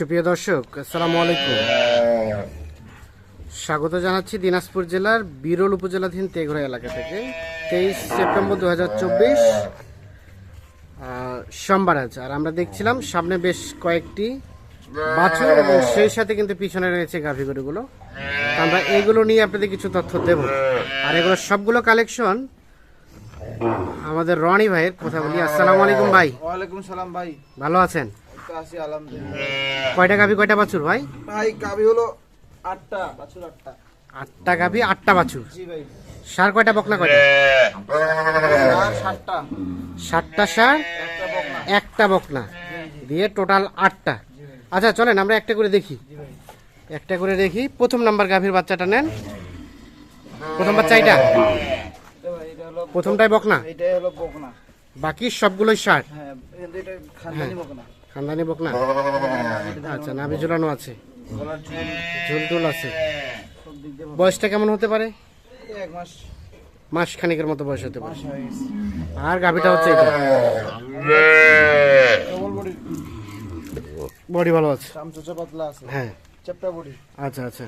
সুপ্রিয় দর্শক আসসালামু আলাইকুম। স্বাগত জানাচ্ছি দিনাজপুর জেলার বিরল উপজেলাধীন তেঘরা এলাকা থেকে। তেইশ সেপ্টেম্বর দু হাজার চব্বিশ সোমবার আজ। আর আমরা দেখছিলাম সামনে বেশ কয়েকটি বাছুর এবং সেই সাথে কিন্তু পিছনে রয়েছে গাভী গরুগুলো। আমরা এগুলো নিয়ে আপনাদের কিছু তথ্য দেব। আর এগুলো সবগুলো কালেকশন আমাদের রনি ভাইয়ের কথা বলি। আসসালামু আলাইকুম ভাই। ওয়ালাইকুম সালাম ভাই। ভালো আছেন? আছি আলহামদুলিল্লাহ। কয়টা গাভী কয়টা বাছুর ভাই? ভাই গাবি হলো আটটা বাছুর আটটা। আটটা গাভী আটটা বাছুর? জি ভাই। সার কয়টা বকনা কয়টা? সাতটা। সাতটা সার একটা বকনা। দিয়ে টোটাল আটটা। আচ্ছা চলেন আমরা একটা করে দেখি। একটা করে দেখি। প্রথম নাম্বার গাভীর বাচ্চাটা নেন। প্রথম বাচ্চা এটা প্রথমটাই বকনা? বাকি সবগুলোই সার? হ্যাঁ খানদানি বকনা না? আচ্ছা নাভি ঝুলানো আছে। গলার চুল ঝুল আছে। বয়সটা কেমন হতে পারে? মাস খানিকের মতো বয়স হতে পারে। আর গাভীটা হচ্ছে এটা। বডি ভালো আছে? হ্যাঁ। আচ্ছা আচ্ছা।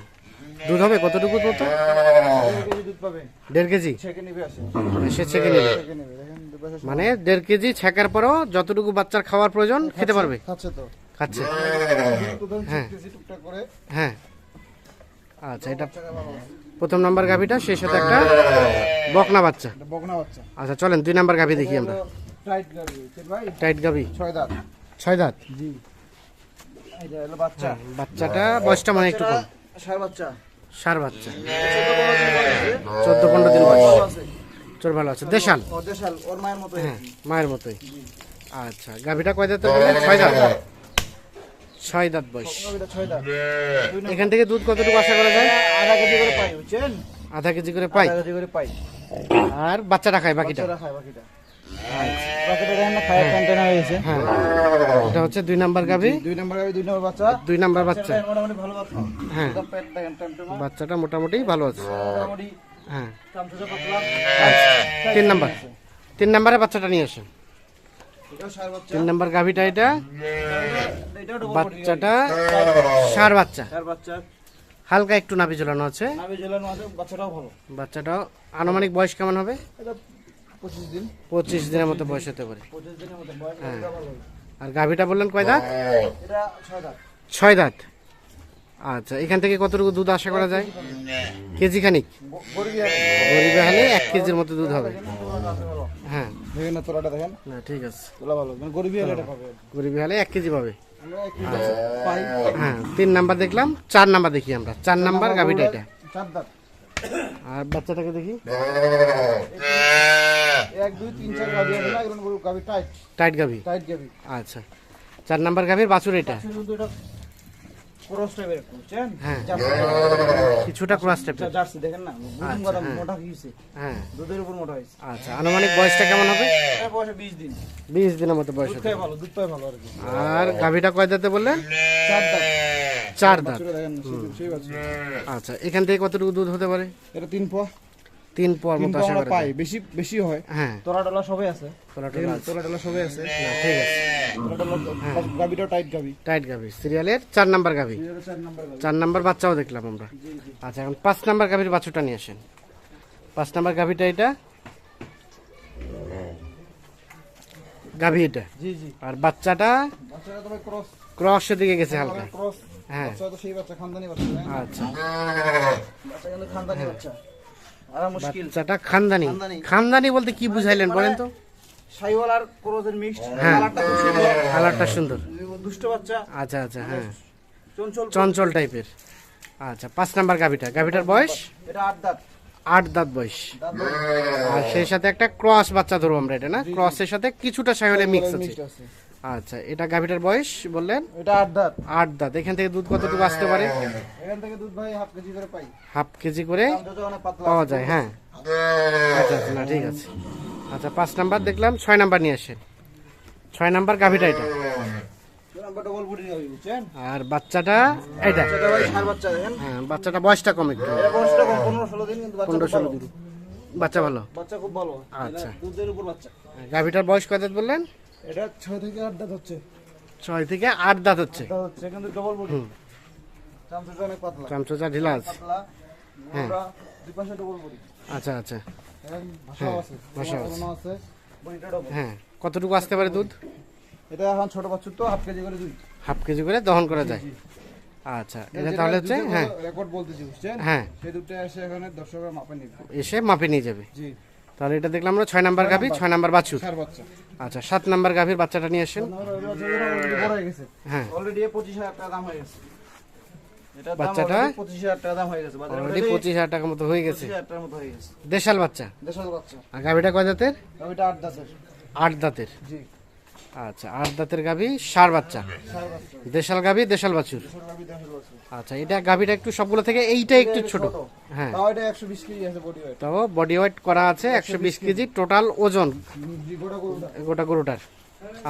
দুধ হবে কতটুকু দুধ? পাবে। দেড় কেজি? সে ছেঁকে নেবে। মানে দেড় কেজি ছেঁকার পরও যতটুকু বাচ্চার খাওয়ার প্রয়োজন খেতে পারবে। খাচ্ছে তো। খাচ্ছে। হ্যাঁ। করে। হ্যাঁ। আচ্ছা এটা। প্রথম নাম্বার গাভিটা সেই সাথে একটা বকনা বাচ্চা। বকনা বাচ্চা। আচ্ছা চলেন দুই নাম্বার গাভি দেখি আমরা। টাইট গাবি টাইট গাভি। ছয় দাঁত। ছয় দাঁত? জি। বাচ্চা। বাচ্চাটা বয়সটা মানে একটু কম। সার বাচ্চা। সার বাচ্চা। চোদ্দ পনেরো দিন বয়স। চোর ভালো আছে। দেশাল? দেশাল, ওর মায়ের মতো হ্যাঁ মায়ের মতোই। আচ্ছা গাভিটা কয় বললেন ছয় দাঁত? ছয় দাঁত বয়স। দাঁত। এখান থেকে দুধ কতটুকু আশা করা যায়? আধা কেজি করে পাই বুঝছেন? আধা কেজি করে পাই? কেজি করে পাই। আর বাচ্চাটা খায় বাকিটা? বাচ্চারা খায় বাকিটা। বাকিটা দেখেন না খায় কন্টেনার হয়ে হ্যাঁ এটা হচ্ছে দুই নাম্বার গাভি। দুই নম্বর গাবি দুই নম্বর বাচ্চা। দুই নাম্বার বাচ্চা। বাচ্চাটা মোটামুটি ভালো হ্যাঁ। বাচ্চাটা মোটামুটি ভালো আছে। হ্যাঁ। তিন নাম্বার। তিন নাম্বারে বাচ্চাটা নিয়ে আসেন। তিন নাম্বার গাভিটা এটা। বাচ্চাটা সার বাচ্চা। হালকা একটু নাভি ঝোলানো আছে। বাচ্চাটাও বাচ্চাটা আনুমানিক বয়স কেমন হবে? পঁচিশ দিনের মতো বয়স হতে পারে। হ্যাঁ। আর গাভিটা বললেন কয় দাঁত। ছয় দাঁত। আচ্ছা এখান থেকে কতটুকু দুধ আশা করা যায়? কেজি খানিক? গরিবি হলে এক কেজির মতো দুধ হবে। হ্যাঁ। দেখেন তোলাটা দেখেন। না ঠিক আছে। তোলা ভালো মানে এক কেজি পাবে। হ্যাঁ তিন নাম্বার দেখলাম চার নাম্বার দেখি আমরা। চার নাম্বার গাভিটা এটা। আর বাচ্চাটাকে দেখি। এক দুই তিন চার টাইট টাইট গাভি টাইট আচ্ছা। চার নাম্বার গাভির বাছুর এটা। ক্রস টাইপের একটু বুঝছেন হ্যাঁ। কিছুটা ক্রস টাইপের জার্সি দেখেন না? বুঝুন আচ্ছা, হ্যাঁ। মোটা হয়েছে। হ্যাঁ। দুধের উপর মোটা হয়েছে। আচ্ছা আনুমানিক বয়সটা কেমন হবে? এটা বয়সে দিন। বিশ দিনের মতো বয়স হবে। ভালো দুধ পায় ভালো আর কি। আর গাভিটা কয় দাঁতে বললেন? চার দাঁত। চার আচ্ছা এখান থেকে কতটুকু দুধ হতে পারে? এটা তিন পোয়া। তিন পোয়ার মতো আশা করা পাই বেশি বেশি হয়। হ্যাঁ। টলা সবই আছে। টোলা দেখেন, আছে। তোলা আছে ঠিক আছে। গাবিটাও টাইট গাবি টাইট গাভি। সিরিয়ালের চার নাম্বার গাভি। দুই চার নাম্বার গাবি চার নাম্বার বাচ্চাও দেখলাম আমরা। আচ্ছা এখন পাঁচ নাম্বার গাভির বাছুরটা নিয়ে আসেন। পাঁচ নাম্বার গাভিটা এটা? গাভি এটা? জি জি। আর বাচ্চাটা? বাচ্চাটা তো ক্রস ক্রসের দিকে গেছে হালকা। ক্রস হ্যাঁ। বাচ্চা তো সেই বাচ্চা খানদানি বাচ্চা আচ্ছা। বাচ্চা কিন্তু খানদানি বাচ্চা। আর মুশকিল বাচ্চাটা খানদানি। খানদানি। বলতে কি বুঝাইলেন বলেন তো? সাইওয়াল আর ক্রসের মিক্সড হ্যাঁ। কালারটা সুন্দর। দুষ্ট বাচ্চা। আচ্ছা আচ্ছা হ্যাঁ। চঞ্চল চঞ্চল টাইপের। আচ্ছা পাঁচ নাম্বার গাভিটা। গাভিটার বয়স? এটা আট দাঁত। আট দাঁত বয়স। আর সেই সাথে একটা ক্রস বাচ্চা ধরবো আমরা এটা না? ক্রসের সাথে কিছুটা সাইহলে মিক্স আছে। আচ্ছা এটা গাভিটার বয়স বললেন? এটা আট দাঁত। আট দাঁত। এখান থেকে দুধ কতটুকু আসতে পারে? এখান থেকে দুধ ভাই হাফ কেজি করে পাই। হাফ কেজি করে পাওয়া যায় হ্যাঁ। আচ্ছা আচ্ছা না ঠিক আছে। আচ্ছা পাঁচ নাম্বার দেখলাম ছয় নাম্বার নিয়ে আসেন ছয় নাম্বার গাভিটা এটা। আর বাচ্চাটা এটা। হ্যাঁ বাচ্চাটা বয়সটা কম একটু। পনেরো ষোলো দিন বাচ্চা ভালো। বাচ্চা খুব ভালো। আচ্ছা। দুধের উপর বাচ্চা। গাভিটার বয়স কত বললেন? এটা ছয় থেকে আট দাঁত হচ্ছে। ছয় থেকে আট দাঁত হচ্ছে। হচ্ছে কিন্তু ডবল বডি চামচটা অনেক পাতলা। চামচোচা ঢিলা আছে পাতলা হ্যাঁ। দুই পাশে ডবল বডি আচ্ছা আচ্ছা। এখন ভাষাও আছে ভাষাও আছে। হ্যাঁ কতটুকু আসতে পারে দুধ? এটা এখন ছোট বাচ্চুর তো হাফ কেজি করে দুই হাফ কেজি করে দহন করা যায়। আচ্ছা এটা তাহলে হচ্ছে হ্যাঁ। রেকর্ড বলতেছি বুঝছেন? হ্যাঁ। সেই দুটো এসে এখানে দর্শকরা মাপে নিবে। এসে মাপে নিয়ে যাবে। জি। তাহলে এটা দেখলাম আমরা ছয় নাম্বার গাভী ছয় নাম্বার বাছুর। আচ্ছা সাত নাম্বার গাভীর বাচ্চাটা নিয়ে আসেন। হয়ে। গেছে। হ্যাঁ বাচ্চাটা? পঁচিশ হাজার অলরেডি পঁচিশ টাকার মতো হয়ে গেছে। দেশাল বাচ্চা? আর গাভীটা কয় দাঁতের। আট দাঁতের। জি। আচ্ছা আট দাঁতের গাভী সার বাচ্চা। দেশাল গাভী দেশাল বাছুর। আচ্ছা এটা গাভীটা একটু সবগুলো থেকে এইটা একটু ছোট। হ্যাঁ। তাও বডি ওয়েট করা আছে একশো বিশ কেজি টোটাল ওজন। গোটা গরুটার।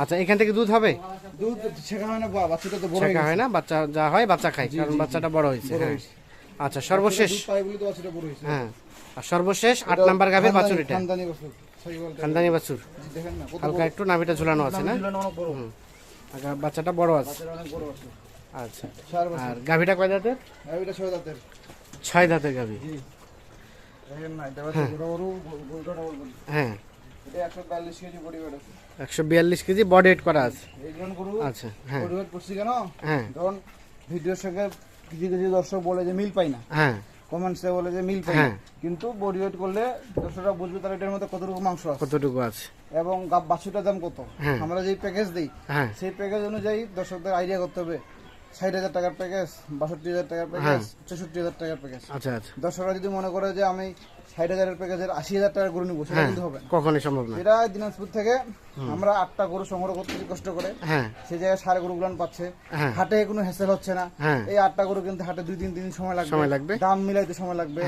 আচ্ছা এখান থেকে দুধ হবে? দুধ শেখা হয় না বাচ্চাটা তো বড় হয় না বাচ্চা যা হয় বাচ্চা খায় কারণ বাচ্চাটা বড় হয়েছে হ্যাঁ। আচ্ছা সর্বশেষ হ্যাঁ আর সর্বশেষ আট নাম্বার গাভীর বাছুর এটা খানদানি বাছুর। হালকা একটু নাভিটা ঝুলানো আছে না? আর বাচ্চাটা বড় আছে? বড় আছে। আচ্ছা। আর গাভীটা কয় দাঁতের? গাভিটা ছয় দাঁতের। ছয় দাঁতের গাভী। হ্যাঁ। এটা একশো বিয়াল্লিশ কেজি বডি ওয়েট করা আছে। আচ্ছা হ্যাঁ। করছি কেন? হ্যাঁ। ধরুন ভিডিওর সঙ্গে কিছু কিছু দর্শক বলে যে মিল পাই না। হ্যাঁ। কমেন্টসে বলে যে মিল পাই হ্যাঁ। কিন্তু বডি ওয়েট করলে দর্শকরা বুঝবে তার এটার মধ্যে কতটুকু মাংস আছে। কতটুকু আছে। এবং গাব দাম কত? হ্যাঁ। আমরা যেই প্যাকেজ দিই হ্যাঁ। সেই প্যাকেজ অনুযায়ী দর্শকদের আইডিয়া করতে হবে। ষাট হাজার টাকার প্যাকেজ বাষট্টি হাজার টাকার। প্যাকেজ চৌষট্টি হাজার টাকার প্যাকেজ আচ্ছা আচ্ছা। দর্শকরা যদি মনে করে যে আমি ষাট হাজারের প্যাকেজের আশি হাজার টাকার গরু নিবো সেটা হ্যাঁ কিন্তু হবে কখনই সম্ভব না। এটা দিনাজপুর থেকে আমরা আটটা গরু সংগ্রহ করতেছি কষ্ট করে হ্যাঁ। সেই জায়গায় সার গরুগুলো পাচ্ছে। হ্যাঁ। হাটে কোনো হেসেল হচ্ছে না। এই আটটা গরু কিন্তু হাটে দুই তিন দিন সময় লাগবে। সময় লাগবে। দাম মিলাইতে সময় লাগবে।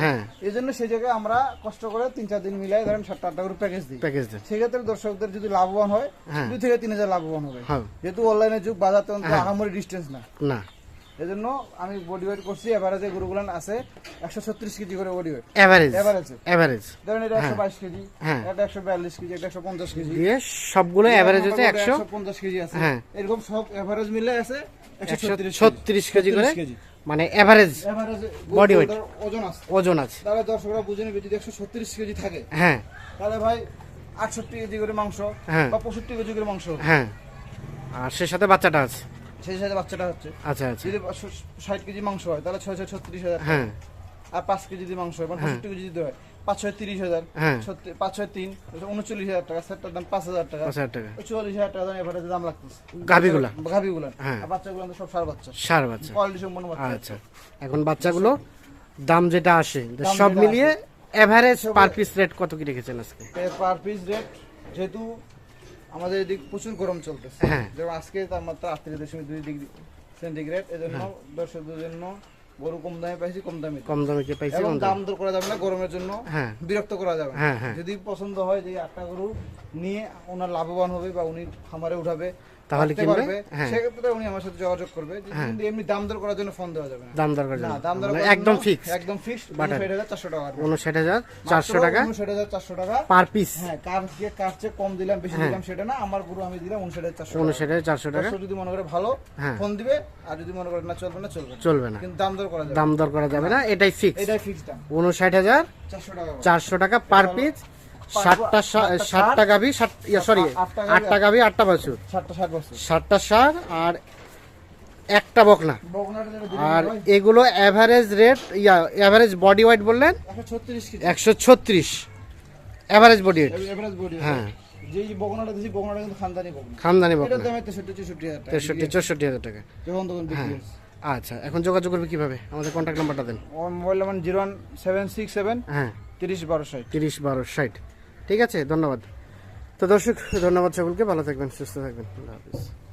এই জন্য সেই জায়গায় আমরা কষ্ট করে তিন চার দিন মিলাই ধরেন সাতটা আটটা গরু প্যাকেজ দিই। প্যাকেজ দেন। সেক্ষেত্রে দর্শকদের যদি লাভবান হয়। দুই থেকে তিন হাজার লাভবান হবে। যেহেতু অনলাইনের যুগ বাজার হ্যাঁ। আহামরি ডিস্টেন্স না। না। এজন্য আমি বডি ওয়েট করছি এভারেজে গরুগুলো আছে একশো ছত্রিশ কেজি করে বডি ওয়েট এভারেজ এভারেজে এভারেজ ধরেন এটা একশো বাইশ কেজি হ্যাঁ। এটা একশো বিয়াল্লিশ কেজি এটা একশো পঞ্চাশ কেজি। দিয়ে সবগুলো এভারেজ হচ্ছে একশো পঞ্চাশ কেজি আছে। হ্যাঁ। এরকম সব এভারেজ মিলে আছে একশো একশো ছত্রিশ ছত্রিশ কেজি করে কেজি। মানে এভারেজ এভারেজ Body weight। ওজন আছে। ওজন আছে। তাহলে দর্শকরা বুঝে নেবে যদি একশো ছত্রিশ কেজি থাকে হ্যাঁ। তাহলে ভাই আটষট্টি কেজি করে মাংস হ্যাঁ। বা পঁয়ষট্টি কেজি করে মাংস। হ্যাঁ। আর সে সাথে বাচ্চাটা আছে। সেই সাথে বাচ্চাটা হচ্ছে। আচ্ছা আচ্ছা। যদি ষাট কেজি মাংস হয় তাহলে ছয় ছয় ছত্রিশ হাজার হ্যাঁ। আর পাঁচ কেজি যদি মাংস হয় মানে পঁয়ষট্টি কেজি যদি হয় পাঁচ ছয় তিরিশ হাজার হ্যাঁ। পাঁচ ছয় তিন উনচল্লিশ হাজার টাকা সেটটার দাম পাঁচ হাজার টাকা। চুয়াল্লিশ হাজার টাকা দাম এভারেজে দাম লাগতেছে। গাভীগুলা? গাভিগুলো। হ্যাঁ। আর বাচ্চাগুলো সব সার বাচ্চা। সার বাচ্চা। কোয়ালিটি সম্পন্ন বাচ্চা। আচ্ছা। এখন বাচ্চাগুলো দাম যেটা আসে সব মিলিয়ে এভারেজ পার পিস রেট কত কি রেখেছেন আজকে? পার পিস রেট যেহেতু আমাদের এদিক প্রচুর গরম চলতেছে। হ্যাঁ। যেমন আজকে তাপমাত্রা আটত্রিশ দশমিক দুই ডিগ্রি সেন্টিগ্রেড এজন্য জন্য দর্শকদের জন্য গরু কম দামে পাইছি কম দামে কম দামে কি পাইছে এবং দাম। দর করা যাবে না গরমের জন্য হ্যাঁ। বিরক্ত করা যাবে হ্যাঁ, হ্যাঁ। যদি পছন্দ হয় যে একটা গরু নিয়ে ওনার লাভবান হবে বা উনি খামারে উঠাবে তাহলে কিনবে? হ্যাঁ। সেক্ষেত্রে উনি আমার সাথে যোগাযোগ করবে হ্যাঁ। কিন্তু এমনি দাম দর করার জন্য ফোন দেওয়া যাবে না। দাম দরকার না জানো দাম দর মানে করার একদম ফিক্স একদম চারশো টাকা উনষাট হাজার চারশো টাকা। ষাট হাজার চারশো টাকা। পার পিস হ্যাঁ কার কার চেয়ে কম দিলাম বেশি হ্যাঁ। দিলাম সেটা না আমার পুরো আমি দিলাম উনষাট হাজার চারশো উনষাট হাজার চারশো টাকা। যদি মনে করে ভালো। ফোন দিবে আর যদি মনে করে না চলবে না চলবে চলবে না। কিন্তু দাম দর করা যাবে। দাম দর করা যাবে না এটাই ফিক্স এটাই ফিক্স দাম। উনষাট হাজার চারশো টাকা করে। চারশো টাকা পার পিস ষাটটা ষাটটা গাভি ষাট সরি আটটা গাভী, আটটা বাছুর। ষাটটা ষাট সার আর একটা বকনা। আর এগুলো এভারেজ রেট ইয়া এভারেজ বডি ওয়েট বললেন? একশো ছত্রিশ এভারেজ বডি ওয়েট হ্যাঁ। খানদানি বকনা। তেষট্টি চৌষট্টি হাজার টাকা। হ্যাঁ। আচ্ছা এখন যোগাযোগ করবে কীভাবে? আমাদের কন্ট্যাক্ট নাম্বারটা দেন। Mobile number zero one seven six seven হ্যাঁ। তিরিশ বারো ষাট। তিরিশ বারো ষাট। ঠিক আছে ধন্যবাদ। তো দর্শক ধন্যবাদ সকলকে ভালো থাকবেন সুস্থ থাকবেন। আল্লাহ হাফিজ।